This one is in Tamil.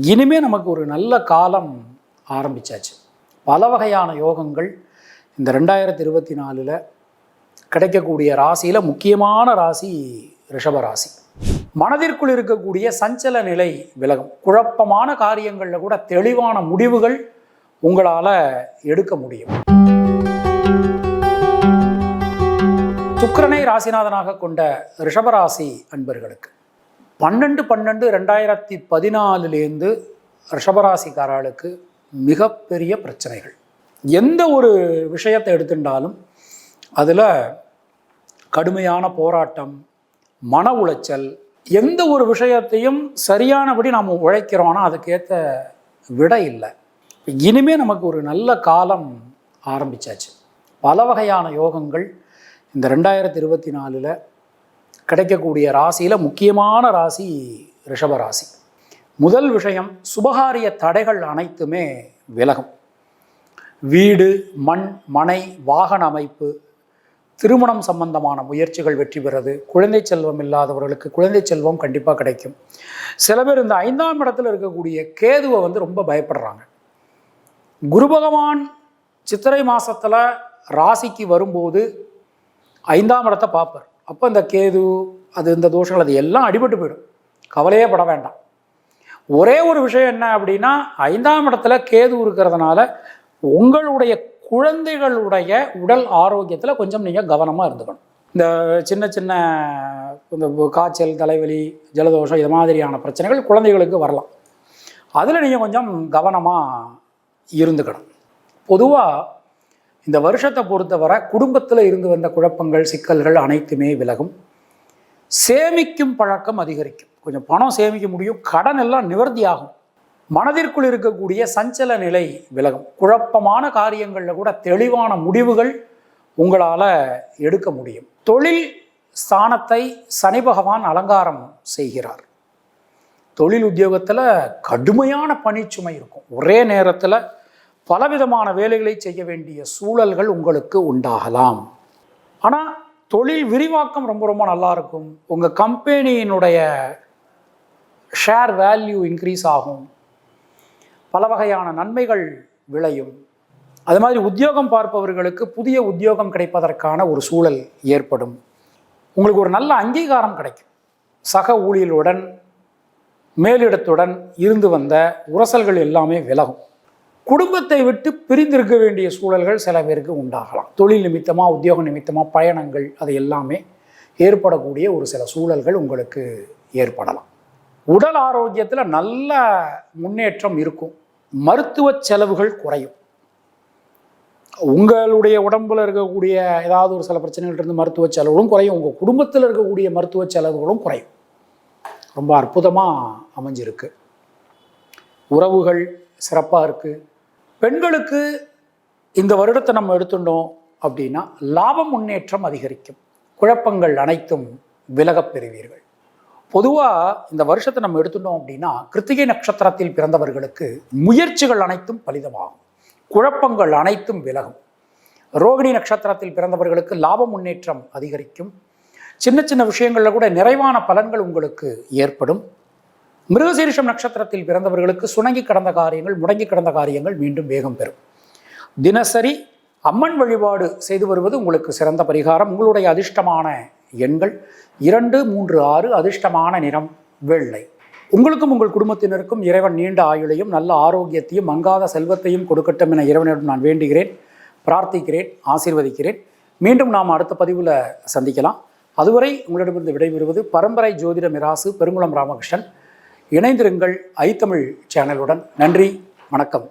இனிமே நமக்கு ஒரு நல்ல காலம் ஆரம்பிச்சாச்சு. பல வகையான யோகங்கள் இந்த ரெண்டாயிரத்தி இருபத்தி நாலில் கிடைக்கக்கூடிய ராசியில் முக்கியமான ராசி ரிஷப ராசி. மனதிற்குள் இருக்கக்கூடிய சஞ்சல நிலை விலகும். குழப்பமான காரியங்களில் கூட தெளிவான முடிவுகள் உங்களால் எடுக்க முடியும். சுக்கரனை ராசிநாதனாக கொண்ட ரிஷபராசி அன்பர்களுக்கு. பன்னெண்டு பன்னெண்டு ரெண்டாயிரத்தி பதினாலுலேருந்து ரிஷபராசிக்காரர்களுக்கு மிகப்பெரிய பிரச்சனைகள். எந்த ஒரு விஷயத்தை எடுத்துட்டாலும் அதில் கடுமையான போராட்டம் மன உளைச்சல் எந்த ஒரு விஷயத்தையும் சரியானபடி நாம் உழைக்கிறோன்னா அதுக்கேற்ற விடை இல்லை. இனிமே நமக்கு ஒரு நல்ல காலம் ஆரம்பிச்சாச்சு. பல வகையான யோகங்கள் இந்த ரெண்டாயிரத்தி இருபத்தி நாலில் கிடைக்கக்கூடிய ராசியில் முக்கியமான ராசி ரிஷபராசி முதல் விஷயம் சுபகாரிய தடைகள் அனைத்துமே விலகும். வீடு மண் மனை வாகன அமைப்பு திருமணம் சம்பந்தமான முயற்சிகள் வெற்றி பெறது குழந்தை செல்வம் இல்லாதவர்களுக்கு குழந்தை செல்வம் கண்டிப்பாக கிடைக்கும். சில பேர் இந்த ஐந்தாம் இடத்துல இருக்கக்கூடிய கேதுவை வந்து ரொம்ப பயப்படுறாங்க. குரு பகவான் சித்திரை மாதத்தில் ராசிக்கு வரும்போது ஐந்தாம் இடத்தை பார்ப்பார். அப்போ இந்த கேது அது இந்த தோஷங்கள் அது எல்லாம் அடிபட்டு போயிடும். கவலையே பட வேண்டாம். ஒரே ஒரு விஷயம் என்ன அப்படின்னா ஐந்தாம் இடத்துல கேது இருக்கிறதுனால உங்களுடைய குழந்தைகளுடைய உடல் ஆரோக்கியத்தில் கொஞ்சம் நீங்கள் கவனமாக இருந்துக்கணும். இந்த சின்ன சின்ன இந்த காய்ச்சல் தலைவலி ஜலதோஷம் இது மாதிரியான பிரச்சனைகள் குழந்தைகளுக்கு வரலாம். அதில் நீங்கள் கொஞ்சம் கவனமாக இருந்துக்கணும். பொதுவாக இந்த வருஷத்தை பொறுத்தவரை குடும்பத்தில் இருந்து வந்த குழப்பங்கள் சிக்கல்கள் அனைத்துமே விலகும். சேமிக்கும் பழக்கம் அதிகரிக்கும். கொஞ்சம் பணம் சேமிக்க முடியும். கடன் எல்லாம் நிவர்த்தி ஆகும். மனதிற்குள் இருக்கக்கூடிய சஞ்சல நிலை விலகும். குழப்பமான காரியங்களில் கூட தெளிவான முடிவுகள் உங்களால் எடுக்க முடியும். தொழில் ஸ்தானத்தை சனி பகவான் அலங்காரம் செய்கிறார். தொழில் உத்தியோகத்தில் கடுமையான பணிச்சுமை இருக்கும். ஒரே நேரத்தில் பலவிதமான வேலைகளை செய்ய வேண்டிய சூழல்கள் உங்களுக்கு உண்டாகலாம். ஆனால் தொழில் விரிவாக்கம் ரொம்ப ரொம்ப நல்லா இருக்கும். உங்கள் கம்பெனியினுடைய ஷேர் வேல்யூ இன்க்ரீஸ் ஆகும். பல வகையான நன்மைகள் விளையும். அது மாதிரி உத்தியோகம் பார்ப்பவர்களுக்கு புதிய உத்தியோகம் கிடைப்பதற்கான ஒரு சூழல் ஏற்படும். உங்களுக்கு ஒரு நல்ல அங்கீகாரம் கிடைக்கும். சக ஊழியலுடன் மேலிடத்துடன் இருந்து வந்த உரசல்கள் எல்லாமே விலகும். குடும்பத்தை விட்டு பிரிந்திருக்க வேண்டிய சூழல்கள் சில பேருக்கு உண்டாகலாம். தொழில் நிமித்தமாக உத்தியோக நிமித்தமாக பயணங்கள் அது எல்லாமே ஏற்படக்கூடிய ஒரு சில சூழல்கள் உங்களுக்கு ஏற்படலாம். உடல் ஆரோக்கியத்தில் நல்ல முன்னேற்றம் இருக்கும். மருத்துவ செலவுகள் குறையும். உங்களுடைய உடம்புல இருக்கக்கூடிய ஏதாவது ஒரு சில பிரச்சனைகள் இருந்து மருத்துவ செலவுகளும் குறையும். உங்கள் குடும்பத்தில் இருக்கக்கூடிய மருத்துவ செலவுகளும் குறையும். ரொம்ப அற்புதமாக அமைஞ்சிருக்கு. உறவுகள் சிறப்பாக இருக்குது பெண்களுக்கு இந்த வருடத்தை நம்ம எடுத்துட்டோம் அப்படின்னா லாப முன்னேற்றம் அதிகரிக்கும். குழப்பங்கள் அனைத்தும் விலகப் பெறுவீர்கள். பொதுவாக இந்த வருஷத்தை நம்ம எடுத்துட்டோம் அப்படின்னா கிருத்திகை நட்சத்திரத்தில் பிறந்தவர்களுக்கு முயற்சிகள் அனைத்தும் பலிதமாகும். குழப்பங்கள் அனைத்தும் விலகும். ரோகிணி நட்சத்திரத்தில் பிறந்தவர்களுக்கு லாப முன்னேற்றம் அதிகரிக்கும். சின்ன சின்ன விஷயங்களில் கூட நிறைவான பலன்கள் உங்களுக்கு ஏற்படும். மிருகசீரிஷம் நட்சத்திரத்தில் பிறந்தவர்களுக்கு சுணங்கி கடந்த காரியங்கள் முடங்கி கடந்த காரியங்கள் மீண்டும் வேகம் பெறும். தினசரி அம்மன் வழிபாடு செய்து வருவது உங்களுக்கு சிறந்த பரிகாரம். உங்களுடைய அதிர்ஷ்டமான எண்கள் இரண்டு மூன்று ஆறு அதிர்ஷ்டமான நிறம் வெள்ளை. உங்களுக்கும் உங்கள் குடும்பத்தினருக்கும் இறைவன் நீண்ட ஆயுளையும் நல்ல ஆரோக்கியத்தையும் மங்காத செல்வத்தையும் கொடுக்கட்டும் என இறைவனிடம் நான் வேண்டுகிறேன் பிரார்த்திக்கிறேன் ஆசீர்வதிக்கிறேன். மீண்டும் நாம் அடுத்த பதிவில் சந்திக்கலாம். அதுவரை உங்களிடமிருந்து விடைபெறுவது பரம்பரை ஜோதிட மிராசு பெருங்குளம் ராமகிருஷ்ணன். இணைந்திருங்கள் ஐத்தமிழ் சேனலுடன். நன்றி வணக்கம்.